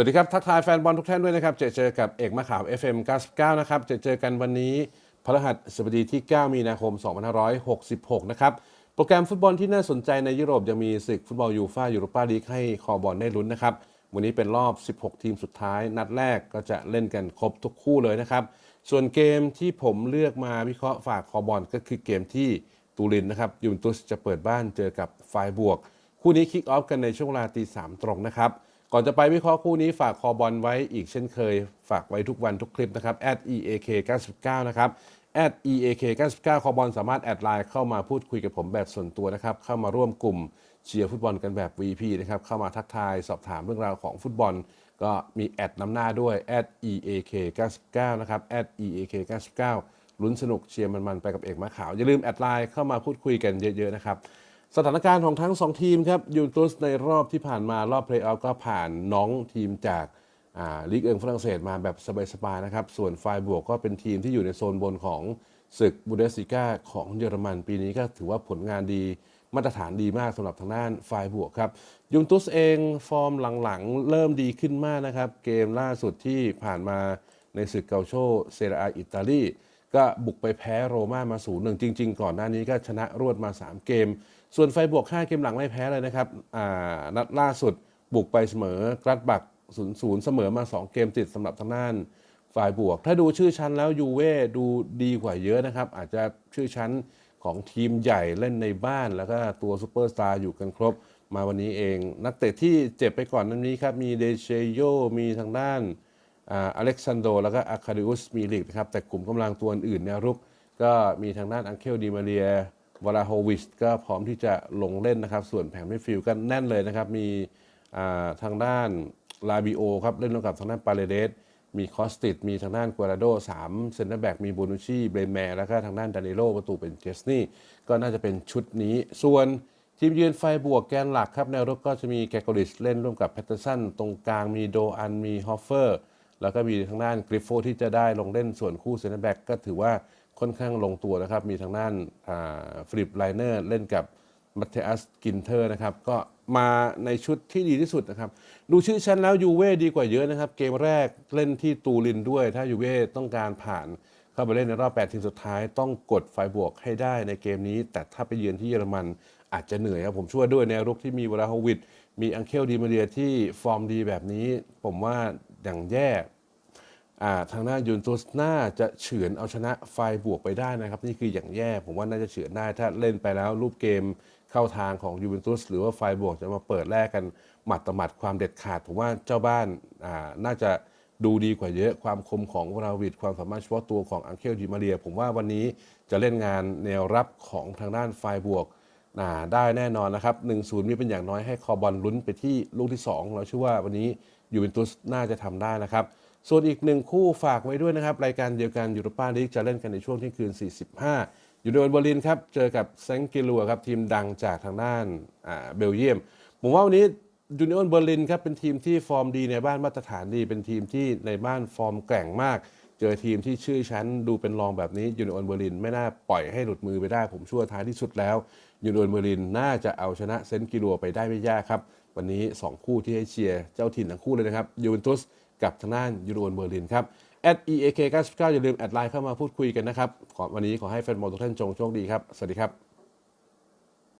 วัสดีครับ ทักทายแฟนบอลทุกท่านด้วยนะครับ เจอเจอกับเอกมะขาม FM 99 นะครับ เจอเจอกันวันนี้พฤหัสบดีที่ 9 มีนาคม 2566 นะครับ โปรแกรมฟุตบอลที่น่าสนใจในยุโรปยังมีศึกฟุตบอลยูฟ่ายูโรปาลีกให้คอบอลได้ลุ้นนะครับ วันนี้เป็นรอบ 16 ทีมสุดท้าย นัดแรกก็จะเล่นกันครบทุกคู่เลยนะครับ ส่วนเกมที่ผมเลือกมาวิเคราะห์ฝากคอบอลก็คือเกมที่ตูรินนะครับยูเวนตุสจะเปิดบ้านเจอกับไฟบวก คู่นี้คิกออฟกันในช่วงเวลาตีสามตรงนะครับ ก่อนจะไปวิเคราะห์คู่นี้ฝากคอบอลไว้อีกเช่นเคย ฝากไว้ทุกวันทุกคลิปนะครับ @eak 99นะครับ @eak 99คอบอลสามารถแอดไลน์เข้ามาพูดคุยกับผมแบบส่วนตัวนะครับ เข้ามาร่วมกลุ่มเชียร์ฟุตบอลกันแบบ VP นะครับเข้ามาทักทายสอบถามเรื่องราวของฟุตบอล ก็มีแอดน้ำหน้าด้วย @eak 99นะครับ @eak 99ลุ้นสนุกเชียร์มันๆไปกับเอกมะขาวอย่าลืมแอดไลน์เข้ามาพูดคุยกันเยอะๆนะครับ สถานการณ์ของทั้ง 2 ทีมครับยูเวนตุสในรอบที่ผ่านมารอบเพลย์ออฟก็ผ่านน้องทีมจากาลีกเอิงฝรั่งเศสมาแบบสบายๆนะครับ ส่วนไฟบวกก็เป็นทีมที่อยู่ในโซนบนของศึกบูเดสิก้าของเยอรมันปีนี้ก็ถือว่าผลงานดีมาตรฐานดีมากสำหรับทางด้านไฟบวกครับยูนตุสเองฟอร์มหลังๆ เริ่มดีขึ้นมากนะครับ เกมล่าสุดที่ผ่านมาในศึกเกาโชเซรียอาอิตาลีก็บุกไปแพ้โรม่ามา0ูนย์หนึ่งจริง ๆ ก่อนหน้านี้ก็ชนะรวดมา 3 เกม ส่วนไฟบวก 5 เกมหลังไม่แพ้เลยนะครับนัดล่าสุดบุกไปเสมอกรัดบัก0ูนย์เสมอมา 2 เกมติดสำหรับทางด้านฝ่ายบวก ถ้าดูชื่อชั้นแล้วยูเว่ดูดีกว่าเยอะนะครับ อาจจะชื่อชั้นของทีมใหญ่เล่นในบ้าน แล้วก็ตัวซูเปอร์สตาร์อยู่กันครบมาวันนี้เอง นักเตะที่เจ็บไปก่อนนั้นนี้ครับ มีเดเชโยมีทางด้านอเล็กซานโด แล้วก็อาคาริอุสมีลิกนะครับแต่กลุ่มกำลังตัวอื่นแนวรุกก็มีทางด้านอังเคลดีมาเรีย วลาโฮวิชก็พร้อมที่จะลงเล่นนะครับ ส่วนแผงมิดฟิลด์ก็แน่นเลยนะครับ มีทางด้านลาบิโอครับ เล่นร่วมกับทางด้านปาเลเดส มีคอสติด มีทางด้านกัวราโดสามเซนเตอร์แบ็กมีโบนูชีเบรแมร์ แล้วก็ทางด้านดานิโลประตูเป็นเจสนี่ ก็น่าจะเป็นชุดนี้ ส่วนทีมยืนไฟบวกแกนหลักครับ แนวรุกก็จะมีแกโกริสเล่นร่วมกับแพตเทอร์สัน ตรงกลางมีโดอัน มีฮอฟเฟอร์ แล้วก็มีทางด้านกริฟโฟที่จะได้ลงเล่นส่วนคู่เซนเตอร์แบ็กก็ถือว่าค่อนข้างลงตัวนะครับ มีทางด้านฟริปไลเนอร์เล่นกับมัตเทอัสกินเทอร์นะครับ ก็มาในชุดที่ดีที่สุดนะครับ ดูชื่อชั้นแล้วยูเว่ดีกว่าเยอะนะครับ เกมแรกเล่นที่ตูรินด้วย ถ้ายูเว่ต้องการผ่านเข้าไปเล่นในรอบ 8 ทีมสุดท้าย ต้องกดไฟบวกให้ได้ในเกมนี้ แต่ถ้าไปเยือนที่เยอรมันอาจจะเหนื่อยครับ ผมช่วยด้วยแนวรุกที่มีวราโฮวิดมีอังเคลดีมาเรียที่ฟอร์มดีแบบนี้ ผมว่า อย่างแย่ทางหน้ายูนตุสน่าจะเฉือนเอาชนะไฟบวกไปได้นะครับ นี่คืออย่างแย่ผมว่าน่าจะเฉือนได้ ถ้าเล่นไปแล้วรูปเกมเข้าทางของยูเวนตุสหรือว่าไฟบวกจะมาเปิดแลกกันหมัดต่อหมัดความเด็ดขาด ผมว่าเจ้าบ้านน่าจะดูดีกว่าเยอะความคมของวราวิดความสามารถเฉพาะตัวของอังเคลดิมาเรีย ผมว่าวันนี้จะเล่นงานแนวรับของทางด้านไฟบวก ได้แน่นอนนะครับ 1-0 มีเป็นอย่างน้อยให้คอบอลลุ้นไปที่ลูกที่ 2 เราเชื่อว่าวันนี้ยูเวนตุสน่าจะทำได้นะครับ ส่วนอีกหนึ่งคู่ฝากไว้ด้วยนะครับ รายการเดียวกันยูโรปาลีกจะเล่นกันในช่วงที่คืน 45 อยู่โดนเบอร์ลินครับ เจอกับแซงกิลัวครับทีมดังจากทางด้านเบลเยียม ผมว่าวันนี้ยูเนิออนเบอร์ลินครับเป็นทีมที่ฟอร์มดีในบ้านมาตรฐานดี เป็นทีมที่ในบ้านฟอร์มแกร่งมาก เจอทีมที่ชื่อชั้นดูเป็นรองแบบนี้ยูนิออนเบอร์ลินไม่น่าปล่อยให้หลุดมือไปได้ ผมชั่วท้ายที่สุดแล้วยูนิออนเบอร์ลินน่าจะเอาชนะเซนต์กิลัวไปได้ไม่ยากครับ วันนี้ 2 คู่ที่ให้เชียร์เจ้าถิ่นทั้งคู่เลยนะครับยูเวนตุสกับทางด้านยูนิออนเบอร์ลินครับ @eak 99อย่าลืมแอดไลน์เข้ามาพูดคุยกันนะครับวันนี้ขอให้แฟนบอลทุกท่านจงโชคดีครับ สวัสดีครับ